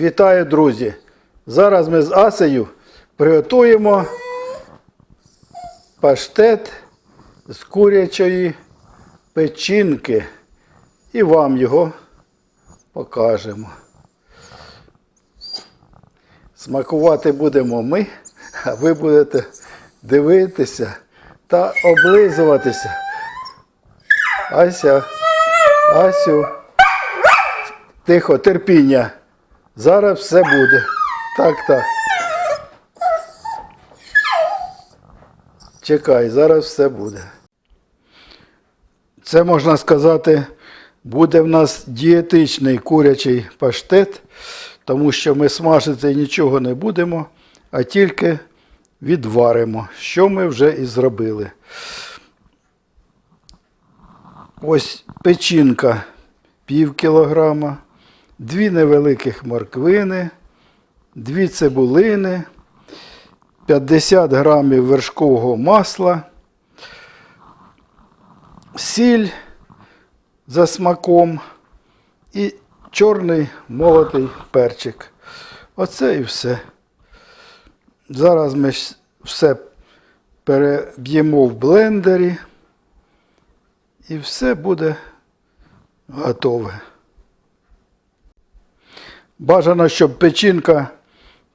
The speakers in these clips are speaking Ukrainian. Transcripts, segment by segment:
Вітаю, друзі! Зараз ми з Асею приготуємо паштет з курячої печінки і вам його покажемо. Смакувати будемо ми, а ви будете дивитися та облизуватися. Ася, Асю. Тихо, терпіння. Зараз все буде. Так, так. Чекай, зараз все буде. Це можна сказати, буде в нас дієтичний курячий паштет, тому що ми смажити нічого не будемо, а тільки відваримо, що ми вже і зробили. Ось печінка пів кілограма, дві невеликих морквини, дві цибулини, 50 грамів вершкового масла, сіль за смаком і чорний молотий перчик. Оце і все. Зараз ми все переб'ємо в блендері і все буде готове. Бажано, щоб печінка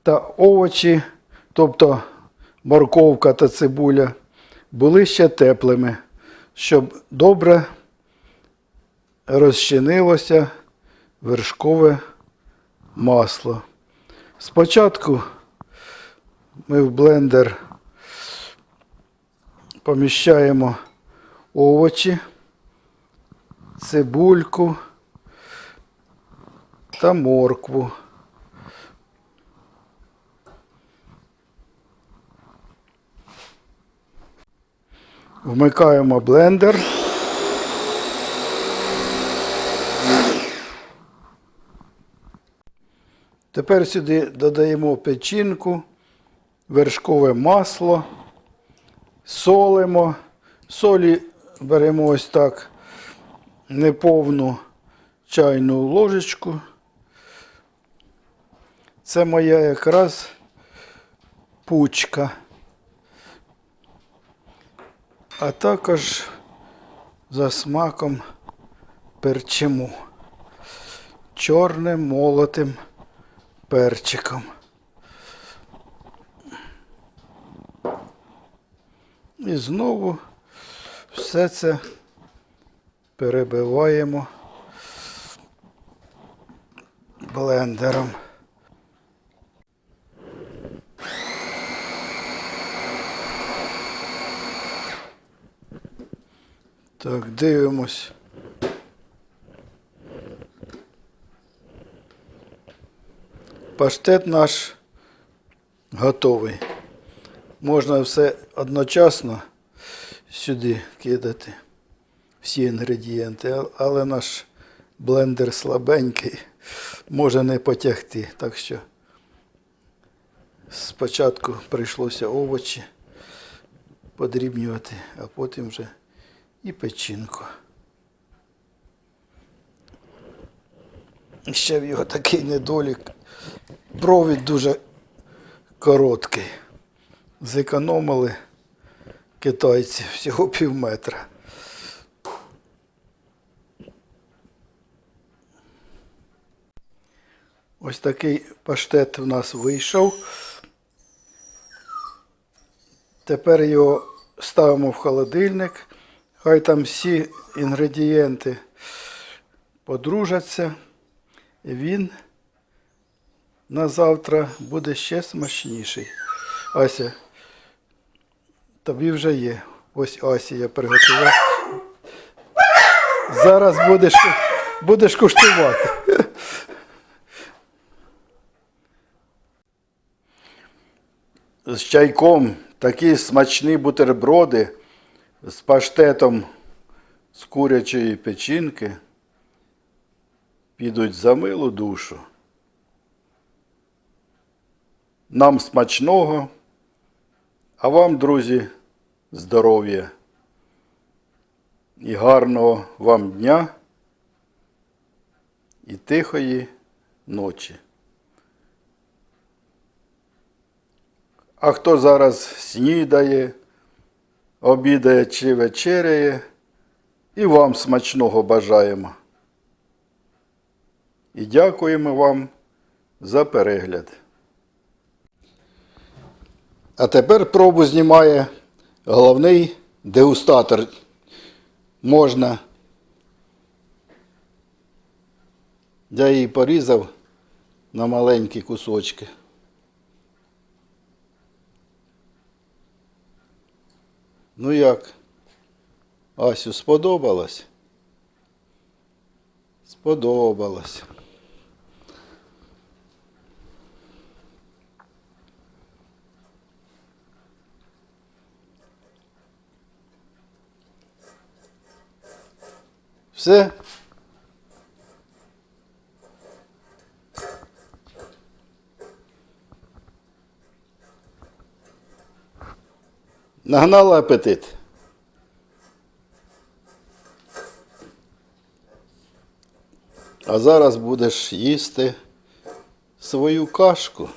та овочі, тобто морковка та цибуля, були ще теплими, щоб добре розчинилося вершкове масло. Спочатку ми в блендер поміщаємо овочі, цибульку та моркву. Вмикаємо блендер. Тепер сюди додаємо печінку, вершкове масло, солимо. Солі беремо ось так неповну чайну ложечку. Це моя якраз пучка. А також за смаком перчимо чорним молотим перчиком. І знову все це перебиваємо блендером. Так, дивимось. Паштет наш готовий. Можна все одночасно сюди кидати всі інгредієнти, але наш блендер слабенький, може не потягти. Так що спочатку прийшлося овочі подрібнювати, а потім вже і печінку. Ще в його такий недолік. Провід дуже короткий. Зекономили китайці всього пів метра. Ось такий паштет у нас вийшов. Тепер його ставимо в холодильник. Хай там всі інгредієнти подружаться. І він на завтра буде ще смачніший. Ася, тобі вже є. Ось Асі я приготував. Зараз будеш, будеш куштувати. З чайком такі смачні бутерброди з паштетом з курячої печінки підуть за милу душу. Нам смачного, а вам, друзі, здоров'я і гарного вам дня і тихої ночі. А хто зараз снідає? Обідає чи вечеряє, і вам смачного бажаємо. І дякуємо вам за перегляд. А тепер пробу знімає головний дегустатор. Можна. Я її порізав на маленькі кусочки. Ну як? Асю сподобалось? Сподобалось. Все? Нагнала апетит. А зараз будеш їсти свою кашку.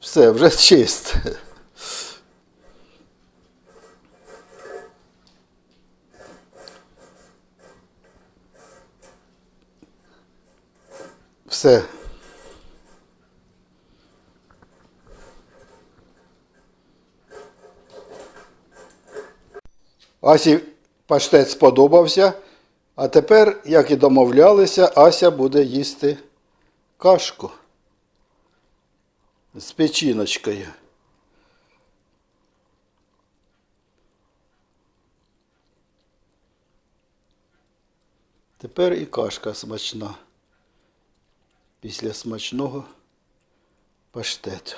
Все, вже чисто. Все. Асі паштет сподобався, а тепер, як і домовлялися, Ася буде їсти кашку з печіночкою. Тепер і кашка смачна після смачного паштету.